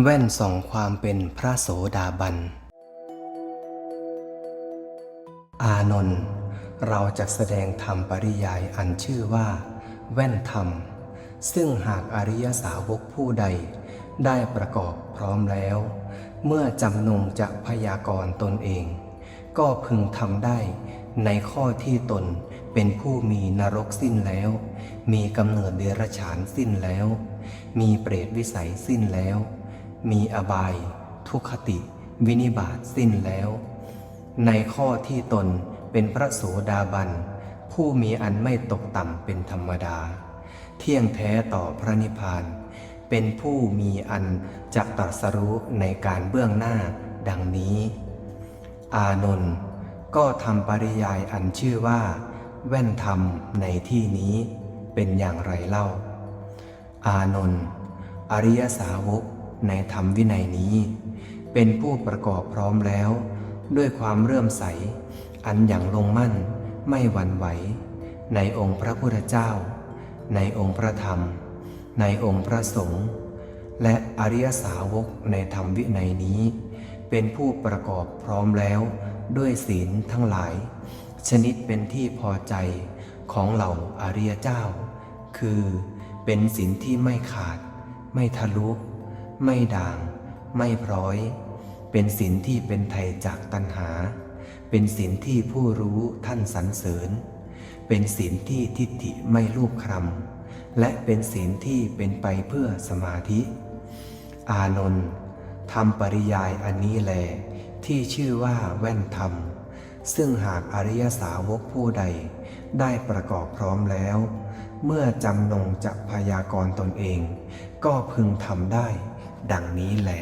แว่นส่องความเป็นพระโสดาบัน อานนท์เราจะแสดงธรรมปริยายอันชื่อว่า แว่นธรรม ซึ่งหากอริยสาวกผู้ใด ได้ประกอบพร้อมแล้ว เมื่อจำนงจะพยากรตนเอง ก็พึงทำได้ในข้อที่ตนเป็นผู้มีนรกสิ้นแล้ว มีกำเนิดเดรัจฉานสิ้นแล้ว มีเปรตวิสัยสิ้นแล้ว มีอบาย ทุกขติ วินิบาตสิ้นแล้ว ในข้อที่ตนเป็นพระโสดาบัน ผู้มีอันไม่ตกต่ำเป็นธรรมดา เที่ยงแท้ต่อพระนิพพาน เป็นผู้มีอันจะตรัสรู้ในการเบื้องหน้าดังนี้ อานนท์ก็ทำปริยายอันชื่อว่า แว่นธรรมในที่นี้เป็นอย่างไรเล่า อานนท์อริยสาวก ในธรรมวินัยนี้ เป็นผู้ประกอบพร้อมแล้ว ด้วยความเรื่อมใส อันอย่างลงมั่นไม่หวั่นไหว ในองค์พระพุทธเจ้า ในองค์พระธรรม ในองค์พระสงฆ์และอริยสาวกในธรรมวินัยนี้ เป็นผู้ประกอบพร้อมแล้ว ด้วยศีลทั้งหลาย ชนิดเป็นที่พอใจของเหล่าอริยเจ้า คือเป็นศีลที่ไม่ขาด ไม่ทะลุ ไม่ด่าง ไม่พร้อย เป็นศีลที่เป็นไทยจากตัณหา เป็นศีลที่ผู้รู้ท่านสรรเสริญ เป็นศีลที่ทิฏฐิไม่รูปคลำและเป็นศีลที่เป็นไปเพื่อสมาธิ อานนท์ทำปริยายอันนี้แล ที่ชื่อว่าแว่นธรรม ซึ่งหากอริยสาวกผู้ใด ได้ประกอบพร้อมแล้ว เมื่อจำนงจะพยากรตนเอง ก็พึงทำได้ ดังนี้แล